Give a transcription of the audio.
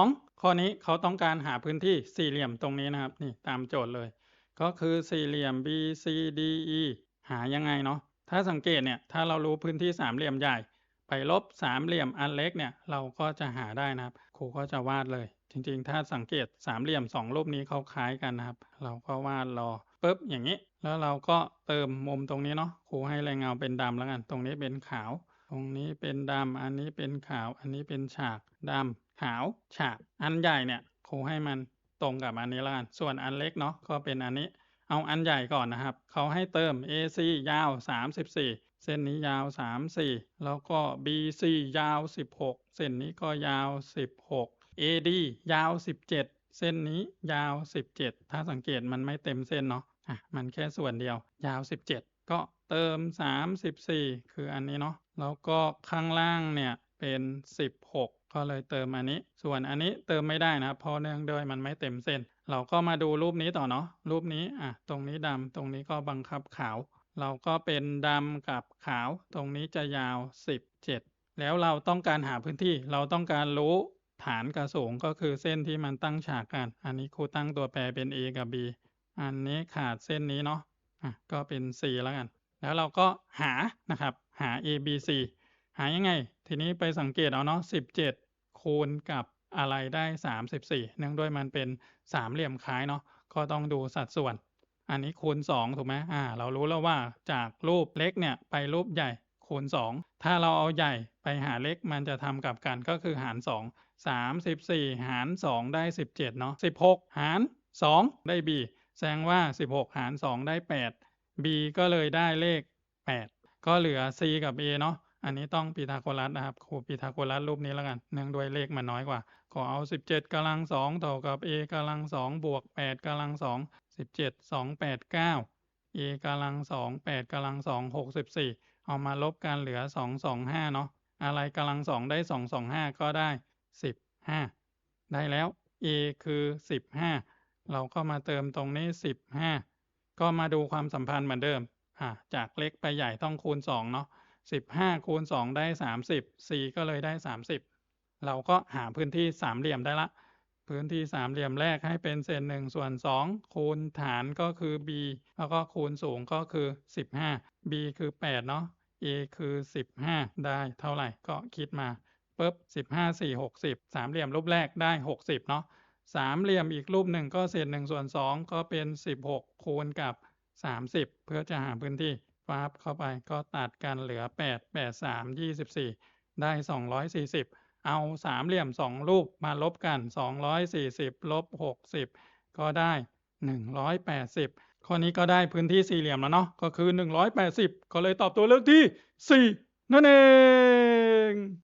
12 ข้อนี้เขาต้องการหาพื้นที่สี่เหลี่ยมตรงนี้นะครับนี่ตามโจทย์เลย ก็คือสี่เหลี่ยม BCDE หายังไงเนาะถ้าสังเกตเนี่ยถ้าเรารู้พื้นที่สามเหลี่ยมใหญ่ ไปลบสามเหลี่ยมอันเล็กเนี่ยเราก็จะหาได้นะครับครูก็จะวาดเลย จริงๆ ถ้าสังเกตสามเหลี่ยมสองรูปนี้เขาคล้ายกันนะครับ เราก็วาดรอปุ๊บอย่างนี้ แล้วเราก็เติมมุมตรงนี้เนาะครูให้แรงเงาเป็นดำแล้วกัน ตรงนี้เป็นขาว ตรงนี้เป็นดำอันนี้เป็นขาว อันนี้เป็นฉากดำ ขาวฉากอันใหญ่เนี่ยครูให้มันตรงกับอันนี้ล้วกันส่วนอันเล็กเนาะก็เป็นอันนี้ เอาอันใหญ่ก่อนนะครับ เขาให้เติม AC ยาว 34 เส้นนี้ยาว 34 แล้วก็ BC ยาว 16 เส้นนี้ก็ยาว 16 AD ยาว 17 เส้นนี้ยาว 17 ถ้าสังเกตมันไม่เต็มเส้นเนาะอะมันแค่ส่วนเดียวยาว 17 ก็เติม 34 คืออันนี้เนาะแล้วก็ข้างล่างเนี่ยเป็น 16 ก็เลยเติมอันนี้ ส่วนอันนี้เติมไม่ได้นะครับเพราะเนื่องด้วยมันไม่เต็มเส้น เราก็มาดูรูปนี้ต่อเนาะรูปนี้อะตรงนี้ดำตรงนี้ก็บังคับขาว เราก็เป็นดำกับขาว ตรงนี้จะยาว 17 แล้วเราต้องการหาพื้นที่ เราต้องการรู้ฐานกับสูงก็คือเส้นที่มันตั้งฉากกัน อันนี้ครูตั้งตัวแปรเป็น A กับ B อันนี้ขาดเส้นนี้เนาะอะก็เป็น C แล้วกัน แล้วเราก็หานะครับหา A B C หายังไง ทีนี้ไปสังเกตเอาเนาะ17 คูณกับอะไรได้ 34 เนื่องด้วยมันเป็นสามเหลี่ยมคล้ายเนาะก็ต้องดูสัดส่วน อันนี้คูณ 2 ถูกไหมอ่า เรารู้แล้วว่าจากรูปเล็กเนี่ยไปรูปใหญ่คูณ 2 ถ้าเราเอาใหญ่ไปหาเล็กมันจะทำกับกันก็คือหาร 2 34 หาร 2 ได้ 17 เนาะ16 หาร 2 ได้ B แสดงว่า 16 หาร 2 ได้ 8 B ก็เลยได้เลข 8 ก็เหลือ C กับ A เนาะ อันนี้ต้องพีทาโกรัสนะครับครูพีทาโกรัสรูปนี้แล้วกัน เนื่องด้วยเลขมันน้อยกว่า ขอเอา 17กำลัง 2 เท่ากับ a กำลัง 2 บวก 8กำลัง 2 17 2 8 9 a กำลัง 2 8กำลัง 2 64 เอามาลบกันเหลือ 2 2 5 เนาะ อะไรกำลัง 2 ได้ 2 2 5 ก็ได้ 15 ได้แล้ว a คือ 15 เราก็มาเติมตรงนี้ 15 ก็มาดูความสัมพันธ์เหมือนเดิม จากเล็กไปใหญ่ต้องคูณ 2 เนาะ 15คูณ2ได้30 c ก็เลยได้30เราก็หาพื้นที่สามเหลี่ยมได้ละ พื้นที่สามเหลี่ยมแรกให้เป็นเศษ1ส่วน2คูณฐานก็คือ b แล้วก็คูณสูงก็คือ15 b คือ8เนาะ a คือ15ได้เท่าไหร่ก็คิดมาปุ๊บ15 4 60สามเหลี่ยมรูปแรกได้60เนาะสามเหลี่ยมอีกรูปหนึ่งก็เศษ1ส่วน2ก็เป็น16คูณกับ30เพื่อจะหาพื้นที่ ฟาบเข้าไปก็ตัดกันเหลือ 8 8 3 24 ได้ 240 เอาสามเหลี่ยมสองรูปมาลบกัน 240ลบ60 ก็ได้ 180 ข้อนี้ก็ได้พื้นที่สี่เหลี่ยมแล้วเนาะก็คือ 180 ก็เลยตอบตัวเลือกที่ 4 นั่นเอง